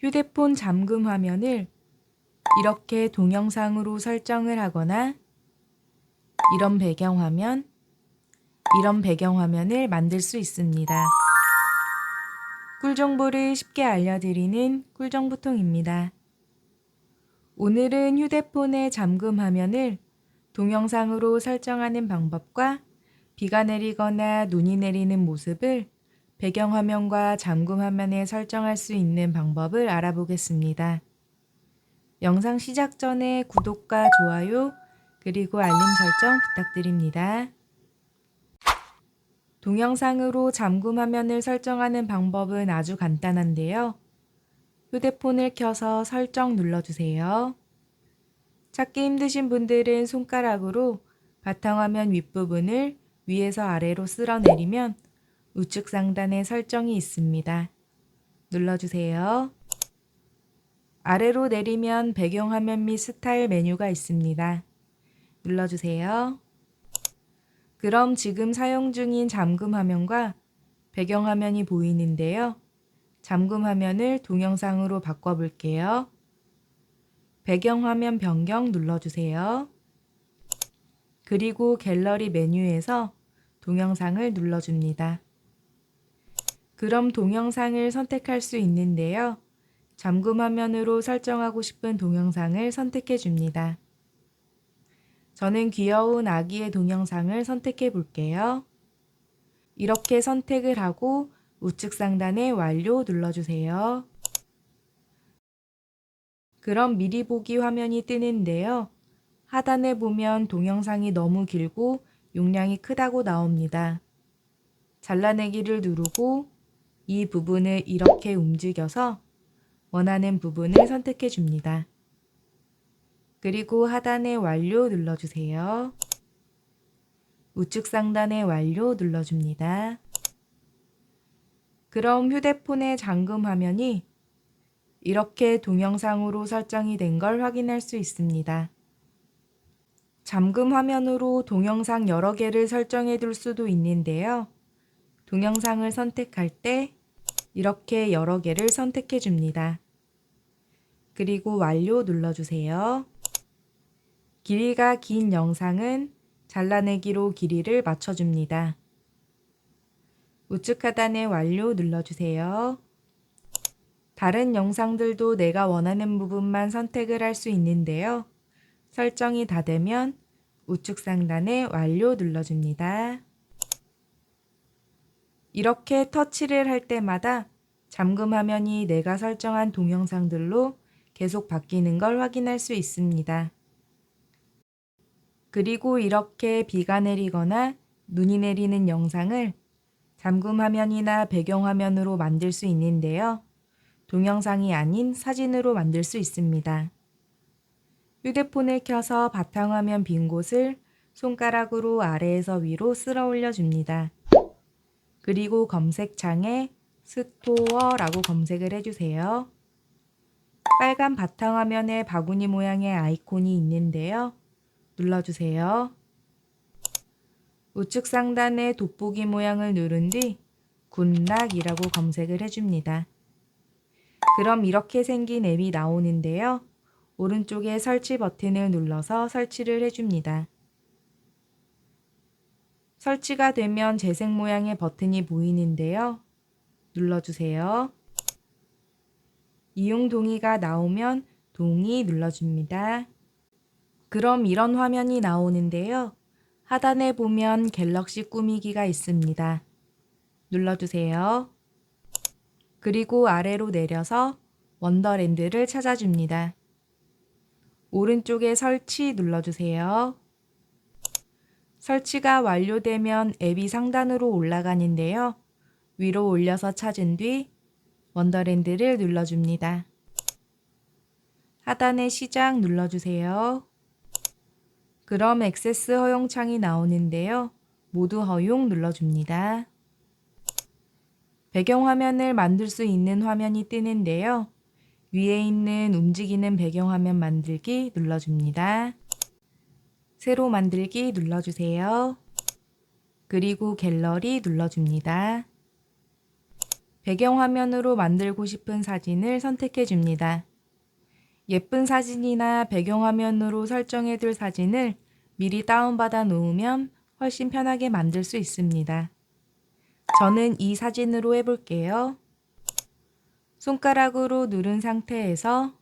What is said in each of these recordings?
휴대폰 잠금 화면을 이렇게 동영상으로 설정을 하거나 이런 배경화면, 이런 배경화면을 만들 수 있습니다. 꿀정보를 쉽게 알려드리는 꿀정보통입니다. 오늘은 휴대폰의 잠금 화면을 동영상으로 설정하는 방법과 비가 내리거나 눈이 내리는 모습을 배경화면과 잠금 화면에 설정할 수 있는 방법을 알아보겠습니다. 영상 시작 전에 구독과 좋아요 그리고 알림 설정 부탁드립니다. 동영상으로 잠금 화면을 설정하는 방법은 아주 간단한데요. 휴대폰을 켜서 설정 눌러주세요. 찾기 힘드신 분들은 손가락으로 바탕화면 윗부분을 위에서 아래로 쓸어내리면 우측 상단에 설정이 있습니다. 눌러주세요. 아래로 내리면 배경화면 및 스타일 메뉴가 있습니다. 눌러주세요. 그럼 지금 사용 중인 잠금 화면과 배경 화면이 보이는데요. 잠금 화면을 동영상으로 바꿔볼게요. 배경 화면 변경 눌러주세요. 그리고 갤러리 메뉴에서 동영상을 눌러줍니다. 그럼 동영상을 선택할 수 있는데요. 잠금 화면으로 설정하고 싶은 동영상을 선택해 줍니다. 저는 귀여운 아기의 동영상을 선택해 볼게요. 이렇게 선택을 하고 우측 상단에 완료 눌러주세요. 그럼 미리 보기 화면이 뜨는데요. 하단에 보면 동영상이 너무 길고 용량이 크다고 나옵니다. 잘라내기를 누르고 이 부분을 이렇게 움직여서 원하는 부분을 선택해 줍니다. 그리고 하단에 완료 눌러주세요. 우측 상단에 완료 눌러줍니다. 그럼 휴대폰의 잠금 화면이 이렇게 동영상으로 설정이 된 걸 확인할 수 있습니다. 잠금 화면으로 동영상 여러 개를 설정해 둘 수도 있는데요. 동영상을 선택할 때 이렇게 여러 개를 선택해 줍니다. 그리고 완료 눌러주세요. 길이가 긴 영상은 잘라내기로 길이를 맞춰줍니다. 우측 하단에 완료 눌러주세요. 다른 영상들도 내가 원하는 부분만 선택을 할 수 있는데요. 설정이 다 되면 우측 상단에 완료 눌러줍니다. 이렇게 터치를 할 때마다 잠금 화면이 내가 설정한 동영상들로 계속 바뀌는 걸 확인할 수 있습니다. 그리고 이렇게 비가 내리거나 눈이 내리는 영상을 잠금 화면이나 배경 화면으로 만들 수 있는데요. 동영상이 아닌 사진으로 만들 수 있습니다. 휴대폰을 켜서 바탕화면 빈 곳을 손가락으로 아래에서 위로 쓸어 올려 줍니다. 그리고 검색창에 스토어라고 검색을 해주세요. 빨간 바탕화면에 바구니 모양의 아이콘이 있는데요. 눌러주세요. 우측 상단에 돋보기 모양을 누른 뒤 굿락이라고 검색을 해줍니다. 그럼 이렇게 생긴 앱이 나오는데요. 오른쪽에 설치 버튼을 눌러서 설치를 해줍니다. 설치가 되면 재생 모양의 버튼이 보이는데요. 눌러주세요. 이용 동의가 나오면 동의 눌러줍니다. 그럼 이런 화면이 나오는데요. 하단에 보면 갤럭시 꾸미기가 있습니다. 눌러주세요. 그리고 아래로 내려서 원더랜드를 찾아줍니다. 오른쪽에 설치 눌러주세요. 설치가 완료되면 앱이 상단으로 올라가는데요. 위로 올려서 찾은 뒤 원더랜드를 눌러줍니다. 하단에 시작 눌러주세요. 그럼 액세스 허용 창이 나오는데요. 모두 허용 눌러줍니다. 배경 화면을 만들 수 있는 화면이 뜨는데요. 위에 있는 움직이는 배경 화면 만들기 눌러줍니다. 새로 만들기 눌러주세요. 그리고 갤러리 눌러줍니다. 배경화면으로 만들고 싶은 사진을 선택해 줍니다. 예쁜 사진이나 배경화면으로 설정해 둘 사진을 미리 다운받아 놓으면 훨씬 편하게 만들 수 있습니다. 저는 이 사진으로 해볼게요. 손가락으로 누른 상태에서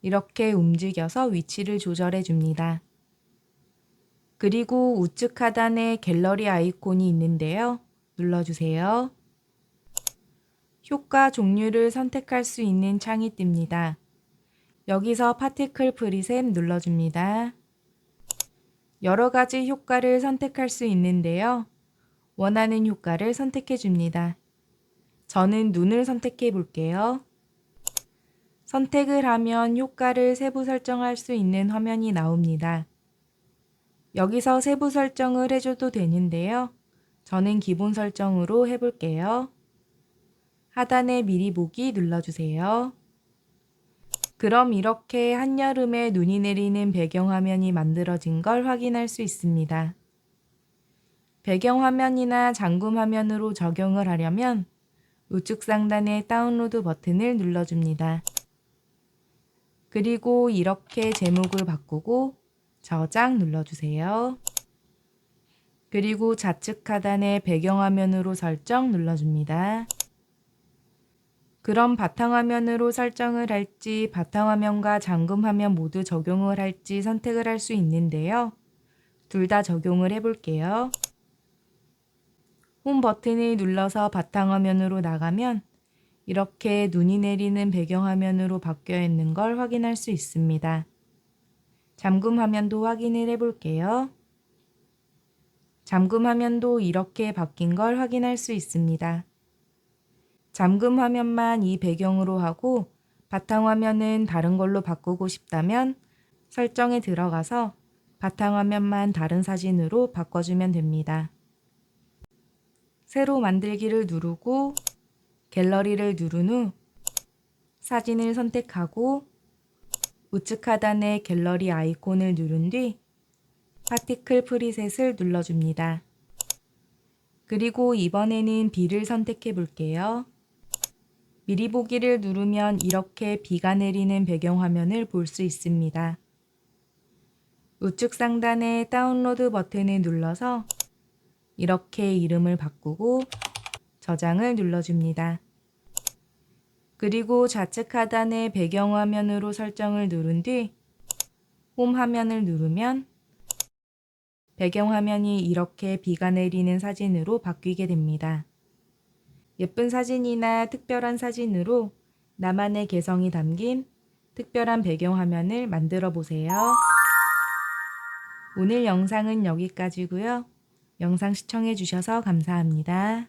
이렇게 움직여서 위치를 조절해 줍니다. 그리고 우측 하단에 갤러리 아이콘이 있는데요. 눌러주세요. 효과 종류를 선택할 수 있는 창이 뜹니다. 여기서 파티클 프리셋 눌러줍니다. 여러 가지 효과를 선택할 수 있는데요. 원하는 효과를 선택해 줍니다. 저는 눈을 선택해 볼게요. 선택을 하면 효과를 세부 설정할 수 있는 화면이 나옵니다. 여기서 세부 설정을 해줘도 되는데요. 저는 기본 설정으로 해볼게요. 하단에 미리 보기 눌러주세요. 그럼 이렇게 한여름에 눈이 내리는 배경화면이 만들어진 걸 확인할 수 있습니다. 배경화면이나 잠금화면으로 적용을 하려면 우측 상단의 다운로드 버튼을 눌러줍니다. 그리고 이렇게 제목을 바꾸고 저장 눌러주세요. 그리고 좌측 하단의 배경화면으로 설정 눌러줍니다. 그럼 바탕화면으로 설정을 할지 바탕화면과 잠금화면 모두 적용을 할지 선택을 할 수 있는데요. 둘 다 적용을 해볼게요. 홈 버튼을 눌러서 바탕화면으로 나가면 이렇게 눈이 내리는 배경화면으로 바뀌어 있는 걸 확인할 수 있습니다. 잠금 화면도 확인을 해볼게요. 잠금 화면도 이렇게 바뀐 걸 확인할 수 있습니다. 잠금 화면만 이 배경으로 하고 바탕 화면은 다른 걸로 바꾸고 싶다면 설정에 들어가서 바탕 화면만 다른 사진으로 바꿔주면 됩니다. 새로 만들기를 누르고 갤러리를 누른 후 사진을 선택하고 우측 하단에 갤러리 아이콘을 누른 뒤 파티클 프리셋을 눌러줍니다. 그리고 이번에는 비를 선택해 볼게요. 미리 보기를 누르면 이렇게 비가 내리는 배경화면을 볼 수 있습니다. 우측 상단에 다운로드 버튼을 눌러서 이렇게 이름을 바꾸고 저장을 눌러줍니다. 그리고 좌측 하단의 배경화면으로 설정을 누른 뒤 홈 화면을 누르면 배경화면이 이렇게 비가 내리는 사진으로 바뀌게 됩니다. 예쁜 사진이나 특별한 사진으로 나만의 개성이 담긴 특별한 배경화면을 만들어 보세요. 오늘 영상은 여기까지고요. 영상 시청해 주셔서 감사합니다.